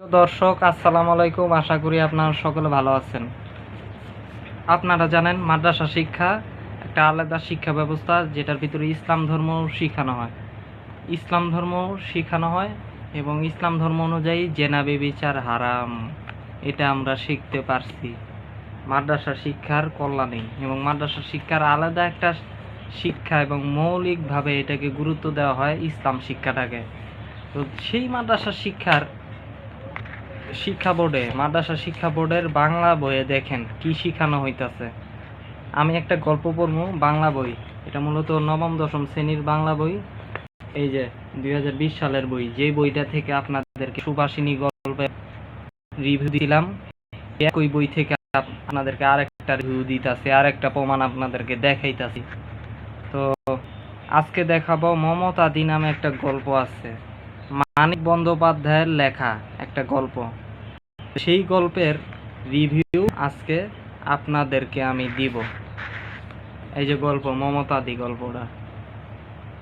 দর্শক, আসসালামু আলাইকুম। আশা করি আপনারা সকলে ভালো আছেন। আপনারা জানেন, মাদ্রাসা শিক্ষা একটা আলাদা শিক্ষা ব্যবস্থা, যেটার ভিতরে ইসলাম ধর্ম শেখানো হয়। ইসলাম ধর্ম শেখানো হয় এবং ইসলাম ধর্ম অনুযায়ী জেনাবে বিচার হারাম। এটা আমরা শিখতে পারছি। মাদ্রাসা শিক্ষার কল্যাণে এবং মাদ্রাসা শিক্ষার আলাদা একটা শিক্ষা এবং মৌলিকভাবে এটাকে গুরুত্ব দেওয়া হয় ইসলাম শিক্ষাটাকে। তো সেই মাদ্রাসা শিক্ষার শিক্ষা বোর্ডে, মাদ্রাসা শিক্ষা বোর্ডের বাংলা বইয়ে দেখেন কি শিখানো হইতাছে। আমি একটা গল্প পড়ব, বাংলা বই। এটা মূলত নবম, দশম শ্রেণির বাংলা বই। এই যে দুই হাজার বিশ সালের বই, যে বইটা থেকে আপনাদেরকে সুভাষিনী গল্পের রিভিউ দিলাম, একই বই থেকে আপ- আপনাদেরকে আরেকটা রিভিউ দিতেছে, আরেকটা প্রমাণ আপনাদেরকে দেখাইতাছি। তো আজকে দেখাবো মমতাদি নামে একটা গল্প আছে, মানিক বন্দ্যোপাধ্যায়ের লেখা একটা গল্প। সেই গল্পের রিভিউ আজকে আপনাদেরকে আমি দিব। এই যে গল্প, মমতাদি গল্পটা।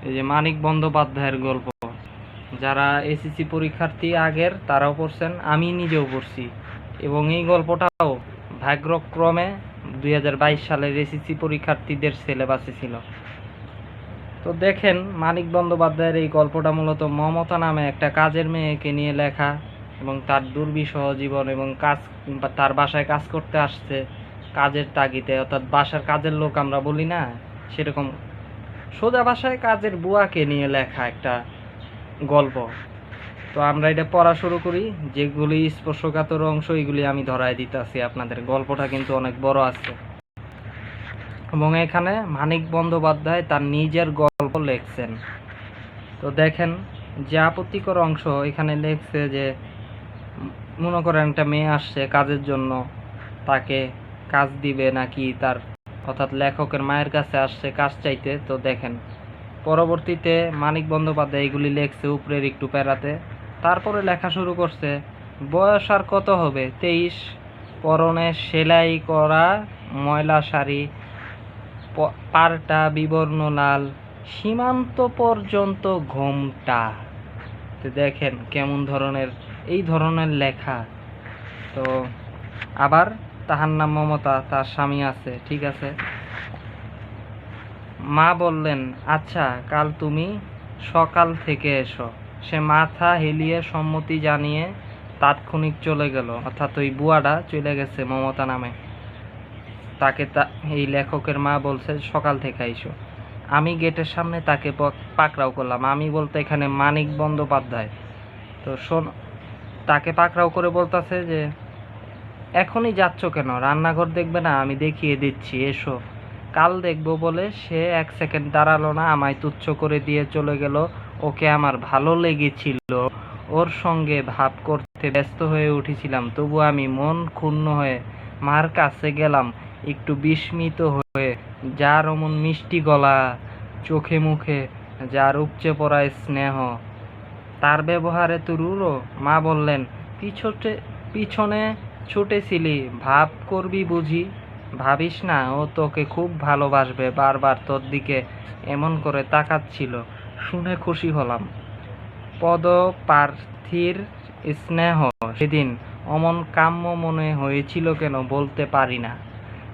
এই যে মানিক বন্দ্যোপাধ্যায়ের গল্প। যারা এসএসসি পরীক্ষার্থী আগের, তারাও পড়ছেন, আমি নিজেও পড়ছি। এবং এই গল্পটাও ভাগ্যক্রমে দুই হাজার বাইশ সালের এসএসসি পরীক্ষার্থীদের সিলেবাসে ছিল। তো দেখেন, মানিক বন্দ্যোপাধ্যায়ের এই গল্পটা মূলত মমতা নামে একটা কাজের মেয়েকে নিয়ে লেখা। এবং তার দুর্বিষহ জীবন এবং কাজ তার বাসায় কাজ করতে আসছে, কাজের তাগিদে, অর্থাৎ বাসার কাজের লোক আমরা বলি না, সেরকম সোজা বাসায় কাজের বুয়াকে নিয়ে লেখা একটা গল্প। তো আমরা এটা পড়া শুরু করি, যেগুলি স্পর্শকাতর অংশ, এগুলি আমি ধরায় দিতেছি। আপনাদের গল্পটা কিন্তু অনেক বড় আছে। এবং এখানে মানিক বন্দ্যোপাধ্যায় তার নিজের গল্প লেখছেন। তো দেখেন, যে আপত্তিকর অংশ এখানে লেখছে যে মনে করেন একটা মেয়ে আসছে কাজের জন্য, তাকে কাজ দিবে নাকি তার, অর্থাৎ লেখকের মায়ের কাছে আসছে কাজ চাইতে, তো দেখেন। পরবর্তীতে মানিক বন্দ্যোপাধ্যায় এগুলি লেখছে উপরের একটু প্যারাতে। তারপরে লেখা শুরু করছে, বয়স আর কত হবে? তেইশ। পরনে সেলাই করা ময়লা শাড়ি, প- পাড়টা বিবর্ণ লাল, সীমান্ত পর্যন্ত ঘোমটা। দেখেন কেমন ধরনের এই ধরনের লেখা। তো আবার তাহার নাম মমতা, তার স্বামী আছে, ঠিক আছে? মা বললেন আচ্ছা কাল তুমি সকাল থেকে এসো। সে মাথা হেলিয়ে সম্মতি জানিয়ে তাৎক্ষণিক চলে গেল। অর্থাৎ ওই বুয়াটা চলে গেছে মমতা নামে। তাকে তা, এই লেখকের মা বলছে, সকাল থেকে আইসো আমি গেটের সামনে তাকে পাকড়াও করলাম। আমি বলতে এখানে মানিক বন্দ্যোপাধ্যায়। তো শোন তাকে পাকড়াও করে বলতাছে যে, এখনই যাচ্ছ কেন? রান্নাঘর দেখবে না? আমি দেখিয়ে দিচ্ছি, এসো। কাল দেখব বলে সে এক সেকেন্ড দাঁড়াল না, আমায় তুচ্ছ করে দিয়ে চলে গেল। ওকে আমার ভালো লেগেছিল। ওর সঙ্গে ভাব করতে ব্যস্ত হয়ে উঠেছিলাম, তবু আমি মন ক্ষুণ্ণ হয়ে মার কাছে গেলাম, একটু বিস্মিত হয়ে। যার অমন মিষ্টি গলা, চোখে মুখে যার উপচে পড়ায় স্নেহ তার ব্যবহারে তো রুড়ো মা বললেন পিছতে পিছনে ছুটেছিলি, ভাব করবি বুঝি। ভাবিস না, ও তোকে খুব ভালোবাসবে, বারবার তোর দিকে এমন করে তাকাচ্ছিল। শুনে খুশি হলাম। পদপ্রার্থীর স্নেহ, সেদিন অমন কাম্য মনে হয়েছিল কেন বলতে পারি না।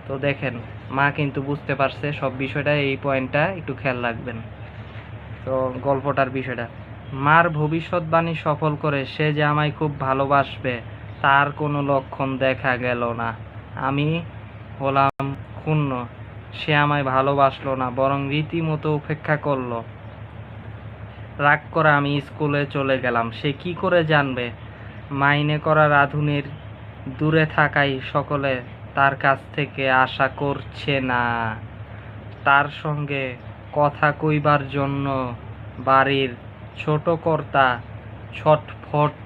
তো দেখেন, মা কিন্তু বুঝতে পারছে সব বিষয়টা এই পয়েন্টটা একটু খেয়াল রাখবেন। তো গল্পটার বিষয়টা। মার ভবিষ্যৎবাণী সফল করে সে যে আমায় খুব ভালোবাসবে, তার কোনো লক্ষণ দেখা গেল না। আমি হলাম ক্ষুণ্ণ, সে আমায় ভালোবাসলো না, বরং রীতিমতো উপেক্ষা করল। রাগ করে আমি স্কুলে চলে গেলাম। সে কি করে জানবে? মাইনে করা রাধুনির দূরে থাকাই সকলে তার কাছ থেকে আশা করছে না। তার সঙ্গে কথা কইবার জন্য বাড়ির ছোট কর্তা ছটফট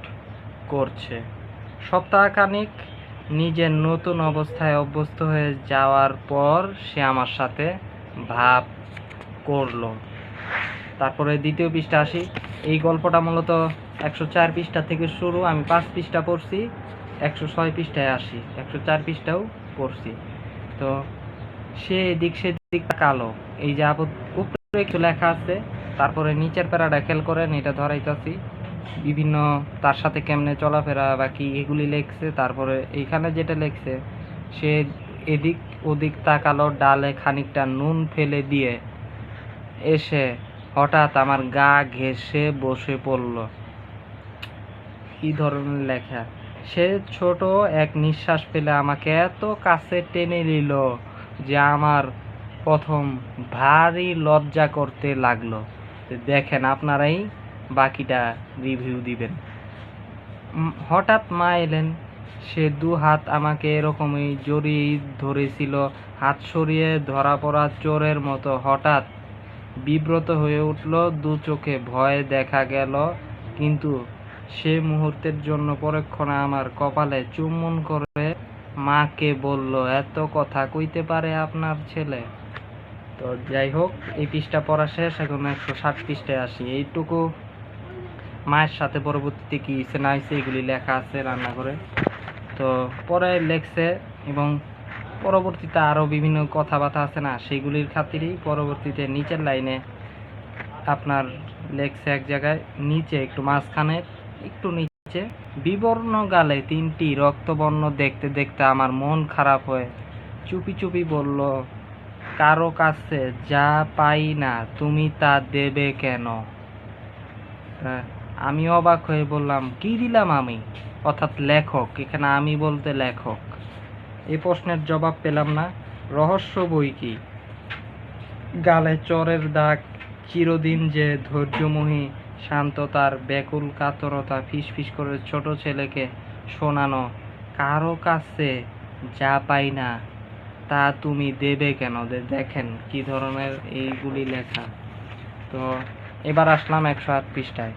করছে। সপ্তাহখানিক নিজের নতুন অবস্থায় অভ্যস্ত হয়ে যাওয়ার পর সে আমার সাথে ভাব করল। তারপরে দ্বিতীয় পৃষ্ঠা আসি। এই গল্পটা মূলত একশো চার পৃষ্ঠা থেকে শুরু। আমি পাঁচ পৃষ্ঠা পড়ছি, একশো ছয় পৃষ্ঠায় আসি, একশো চার পৃষ্ঠাও পড়ছি। তো সে এদিক সেদিক কালো এই যে আপদ উপরে একটু লেখা আছে তারপরে নিচের প্যারাটা খেয়াল করেন, এটা ধরাইতাছি। বিভিন্ন তার সাথে কেমনে চলাফেরা বা কি এগুলি লেখছে, তারপরে এইখানে যেটা লেখছে, সে এদিক ওদিক তাকালো, ডালে খানিকটা নুন ফেলে দিয়ে এসে হঠাৎ আমার গা ঘেঁষে বসে পড়ল। কি ধরনের লেখা? সে ছোট এক নিঃশ্বাস ফেলে আমাকে এত কাছে টেনে নিল যে আমার প্রথম ভারী লজ্জা করতে লাগল। দেখেন আপনারাই বাকিটা রিভিউ দিবেন। হঠাৎ মা এলেন, সে দু হাত আমাকে এরকমই জড়িয়ে ধরেছিল, হাত সরিয়ে ধরা পড়া চোরের মতো। হঠাৎ বিব্রত হয়ে উঠল, দু চোখে ভয় দেখা গেল, কিন্তু সে মুহূর্তের জন্য পরক্ষণে আমার কপালে চুম্বন করে মাকে বলল, এত কথা কইতে পারে আপনার ছেলে? তো যাই হোক, এই পৃষ্ঠা পড়া শেষ, এখন একশো ষাট পৃষ্ঠায় আসি। এইটুকু মায়ের সাথে পরবর্তীতে কি হয়েছে না হয়েছে, এগুলি লেখা আছে রান্নাঘরে তো পরে লেখছে এবং পরবর্তীতে আরও বিভিন্ন কথাবার্তা আছে না, সেগুলির খাতিরেই পরবর্তীতে নিচের লাইনে আপনার লেখছে এক জায়গায়, নিচে একটু মাঝখানে একটু নিচে বিবর্ণ গালে তিনটি রক্তবর্ণ দেখতে দেখতে আমার মন খারাপ হয়ে চুপি চুপি বলল কারও কাছে যা পাই না, তুমি তা দেবে কেন? আমি অবাক হয়ে বললাম, কি দিলাম আমি? অর্থাৎ লেখক, এখানে আমি বলতে লেখক। এই প্রশ্নের জবাব পেলাম না। রহস্য বই কি? গালে চরের দাগ, চিরদিন যে ধৈর্যময়ী শান্ততার ব্যাকুল কাতরতা ফিসফিস করে ছোট ছেলেকে শোনানো, কারও কাছে যা পাই না তা তুমি দেবে কেন? দেখেন কি ধরনের এইগুলি লেখা। তো এবার আসলাম একশো আট পৃষ্ঠায়।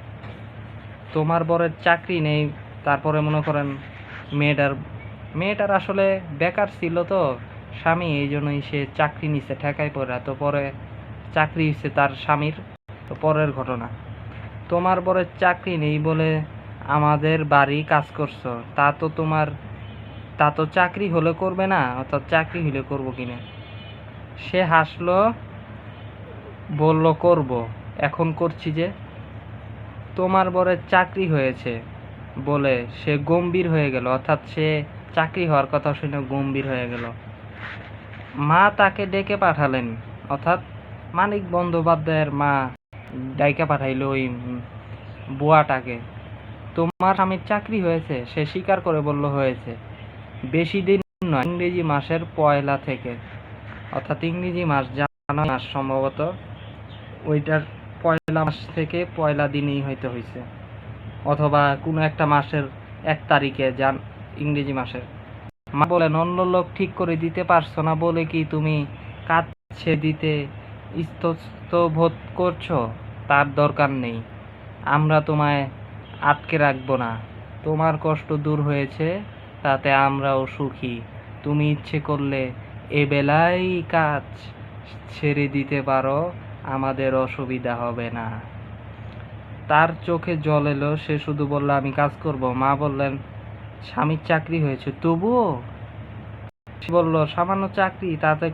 তোমার বরের চাকরি নেই, তারপরে মনে করেন মেয়েটার মেয়েটার আসলে বেকার ছিল তো, স্বামী, এই জন্যই সে চাকরি নিছে, ঠেকায় পড়ে। তো পরে চাকরি হচ্ছে তার স্বামীর, তো পরের ঘটনা। তোমার বরের চাকরি নেই বলে আমাদের বাড়ি কাজ করছ, তা তো তোমার তা তো চাকরি হলে করবে না, অর্থাৎ চাকরি হলে করব কিনা। সে হাসলো, বলল, করব। এখন করছি যে, তোমার বরের চাকরি হয়েছে বলে সে গম্ভীর হয়ে গেল, অর্থাৎ সে চাকরি হওয়ার কথা শুনে গম্ভীর হয়ে গেল। মা তাকে ডেকে পাঠালেন, অর্থাৎ মানিক বন্দ্যোপাধ্যায়ের মা ডাইকা পাঠাইলো ওই বুয়াটাকে। তোমার স্বামীর চাকরি হয়েছে? সে স্বীকার করে বলল, হয়েছে। বেশি দিন নয়, ইংরেজি মাসের পয়লা থেকে। অর্থাৎ ইংরেজি মাস জানা মাস সম্ভবত। ওইটার পয়লা মাস থেকে পয়লা দিনেই হয়তো হয়েছে অথবা কোনো একটা মাসের এক তারিখে যান ইংরেজি মাসের। মা বলেন, অন্য লোক ঠিক করে দিতে পারছ না বলে কি তুমি কাছে দিতে বোধ করছ? তার দরকার নেই। আমরা তোমায় আটকে রাখব না। তোমার কষ্ট দূর হয়েছে। তাতে আমরাও সুখী। তুমি ইচ্ছে করলে এ বেলায় কাজ ছেড়ে দিতে পারো, আমাদের অসুবিধা হবে না। তার চোখে জল এলো, সে শুধু বলল, আমি কাজ করব। মা বললেন, স্বামীর চাকরি হয়েছে, তবুও? বলল, সামান্য চাকরি, তাতে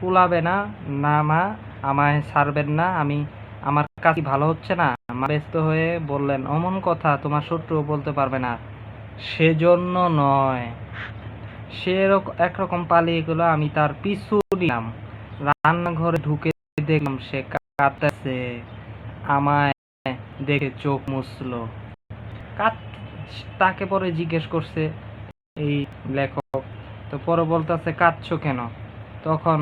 কুলাবে না। না মা, আমায় ছাড়বেন না, আমি, আমার কাজ ভালো হচ্ছে না। মা ব্যস্ত হয়ে বললেন, অমন কথা, তোমার শত্রুও বলতে পারবে না। সেজন্য নয়। সে একরকম পালিয়ে গেল, আমি তার পিছু নিলাম। রান্নাঘরে ঢুকে দেখলাম সে কাঁদতেছে, আমায় দেখে চোখ মুছলো। কাত তাকে পরে জিজ্ঞেস করছে, এই লেখক, তো পরে বলতেছে কাঁদছো কেন? তখন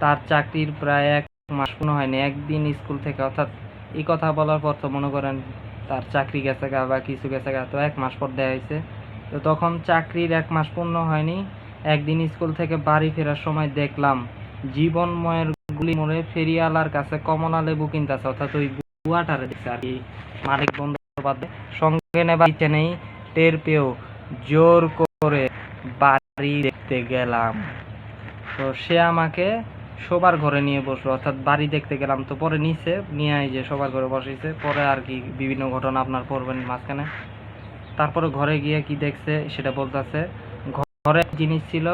তার চাকরির প্রায় এক মাস পূর্ণ হয়নি। একদিন স্কুল থেকে, অর্থাৎ এই কথা বলার পর তো মনে করেন তার চাকরি গেছে গা বা কিছু গেছে গা, তো এক মাস পর দেওয়া হয়েছে। তো তখন চাকরির এক মাস পূর্ণ হয়নি। একদিন স্কুল থেকে বাড়ি ফেরার সময় দেখলাম, জীবনময়ের গুলি মোড়ে ফেরিয়ালার কাছে কমলা লেবু কিনতেছে, অর্থাৎ ওই বুয়াটারে দেখছে আর কি। মালিক বন্দ্যোপাধ্যায়, সঙ্গে নেবার ইচ্ছে নেই, টের পেয়েও জোর করে বাড়ি দেখতে গেলাম। তো সে আমাকে শোবার ঘরে নিয়ে বসল। অর্থাৎ বাড়ি দেখতে গেলাম তো, পরে নিচে নিয়ে আই যে শোবার ঘরে বসেছে। পরে আর কি বিভিন্ন ঘটনা আপনার পড়বেন মাঝখানে। তারপরে ঘরে গিয়ে কি দেখছে, সেটা বলতেছে, ঘরে জিনিস ছিল,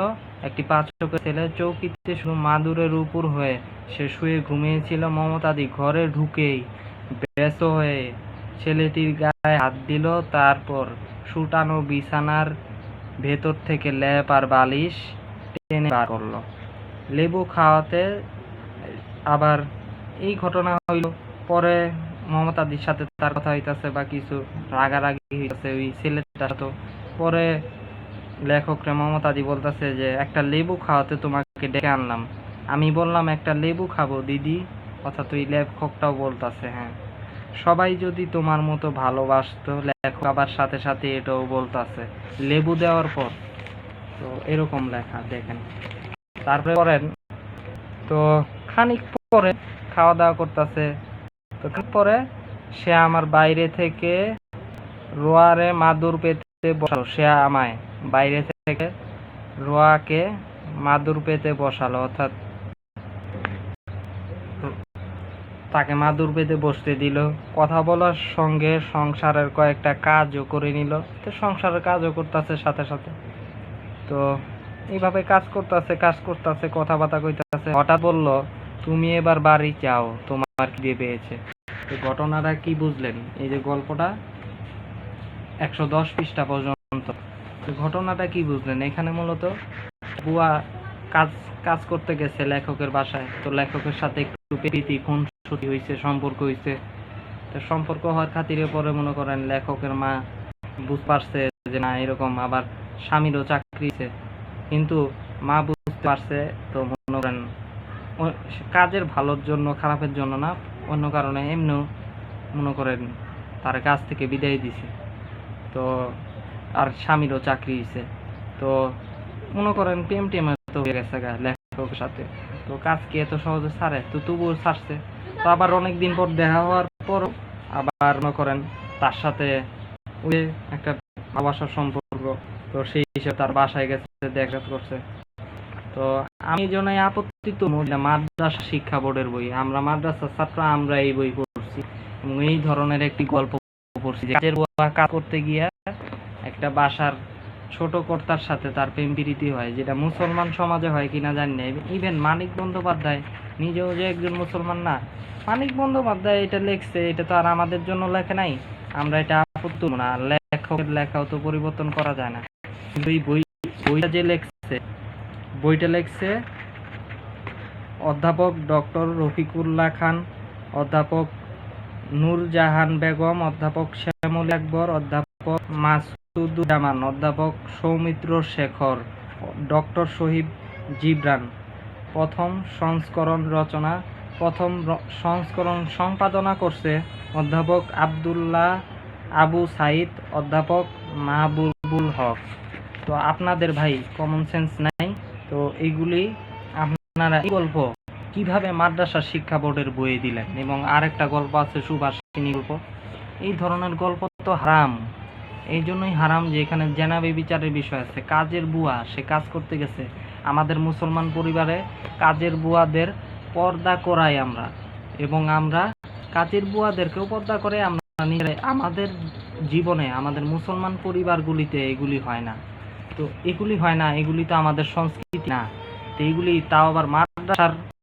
একটি পাঁচ চোখের ছেলে চৌকিতে শুধু মাদুরের উপর হয়ে সে শুয়ে ঘুমিয়েছিল। মমতাদি ঘরে ঢুকেই ব্যস্ত হয়ে ছেলেটির গায়ে হাত দিল। তারপর সুটানো বিছানার ভেতর থেকে ল্যাপ আর বালিশ টেনে বার করল। লেবু খাওয়াতে আবার এই ঘটনা হইল। পরে মমতাদির সাথে তার কথা হইতেছে বা কিছু রাগারাগি হইতাছে ওই ছেলেটার তো পরে লেখকরে মমতাদি বলতেছে যে, একটা লেবু খাওয়াতে তোমাকে ডেকে আনলাম। আমি বললাম, একটা লেবু খাব দিদি? অর্থাৎ ওই লেখকটাও বলতাছে হ্যাঁ। সবাই যদি তোমার মতো ভালোবাসতো, লেখক আবার সাথে সাথে এটাও বলতাছে, লেবু দেওয়ার পর। তো এরকম লেখা, দেখেন। তারপরে করেন, তো খানিক পরে খাওয়া দাওয়া করতেছে। তো পরে সে আমার বাইরে থেকে রোয়ারে মাদুর পেতে বসালো। সে আমায় বাইরে থেকে রোয়াকে মাদুর পেতে বসালো, অর্থাৎ তাকে মাদুর পেতে বসতে দিল। কথা বলার সঙ্গে সংসারের কয়েকটা কাজও করে নিল। তো সংসারের কাজও করতেছে সাথে সাথে। তো এইভাবে কাজ করতেছে কাজ করতেছে, কথাবার্তা কইতাছে। হঠাৎ বলল, তুমি এবার বাড়ি যাও, তোমার খিদে পেয়েছে? তো ঘটনাটা কি বুঝলেন? এই যে গল্পটা একশো দশ পৃষ্ঠা পর্যন্ত। তো ঘটনাটা কি বুঝলেন? এখানে মূলত বুয়া কাজ কাজ করতে গেছে লেখকের বাসায়। তো লেখকের সাথে একটু প্রীতি, খুনসুটি হয়েছে সম্পর্ক হয়েছে তো সম্পর্ক হওয়ার খাতিরে পরে মনে করেন লেখকের মা বুঝতে পারছে যে না, এরকম আবার স্বামীরও চাকরিছে কিন্তু মা বুঝতে পারছে তো মনে করেন কাজের ভালোর জন্য, খারাপের জন্য না, অন্য কারণে এমনিও মনে করেন তার কাছ থেকে বিদায় দিছে। তো আর স্বামীরও চাকরি হয়েছে তো মনে করেন প্রেম টেম তো হয়ে গেছে লেখকের সাথে। তো কাজ কি এত সহজে ছাড়ে তো তবুও ছাড়ছে তো আবার অনেক দিন পর দেখা হওয়ার পর আবার মনে করেন তার সাথে ওই একটা ভালোবাসার সম্পর্ক। তো সেই হিসেবে তার বাসায় গেছে। করছে। তো আমি এই জন্যই আপত্তি তো মাদ্রাসা শিক্ষা বোর্ডের বই। আমরা ছাত্র, আমরা এই বই পড়ছি। এবং এই ধরনের একটি গল্প পড়ছি কাজের কাজ করতে গিয়া একটা বাসার ছোট কর্তার সাথে তার প্রেম প্রীতি হয়, যেটা মুসলমান সমাজে হয় কিনা জানি না। ইভেন মানিক বন্দ্যোপাধ্যায় নিজেও যে একজন মুসলমান না, মানিক বন্দ্যোপাধ্যায় এটা লেখছে, এটা তো আর আমাদের জন্য লেখে নাই। আমরা এটা আপত্তি না। লেখকের লেখাও তো পরিবর্তন করা যায় না। কিন্তু এই বই বইটা যে লেখছে, বইটা লেখছে অধ্যাপক ডক্টর রফিকুল্লাহ খান, অধ্যাপক নূরজাহান বেগম, অধ্যাপক শ্যামল আকবর, অধ্যাপক মাসুদুজ্জামান, অধ্যাপক সৌমিত্র শেখর, ডক্টর শহীদ জিবরান। প্রথম সংস্করণ রচনা, প্রথম সংস্করণ সম্পাদনা করছে অধ্যাপক আব্দুল্লাহ আবু সাইদ, অধ্যাপক মাহবুবুল হক। তো আপনাদের ভাই কমন সেন্স নাই, তো এইগুলি আপনারা এই গল্প কীভাবে মাদ্রাসা শিক্ষা বোর্ডের বইয়ে দিলেন? এবং আরেকটা গল্প আছে সুভাষিনী গল্প। এই ধরনের গল্প তো হারাম। এই জন্যই হারাম যে এখানে জেনাবি বিচারের বিষয় আছে। কাজের বুয়া, সে কাজ করতে গেছে। আমাদের মুসলমান পরিবারে কাজের বুয়াদের পর্দা করাই আমরা। এবং আমরা কাজের বুয়াদেরকেও পর্দা করে আমরা নিজেরাই। আমাদের জীবনে, আমাদের মুসলমান পরিবারগুলিতে এগুলি হয় না। তো এগুলি হয় না এগুলি তো আমাদের সংস্কৃতি না। তো এগুলি তাও আবার মাদ্রাসার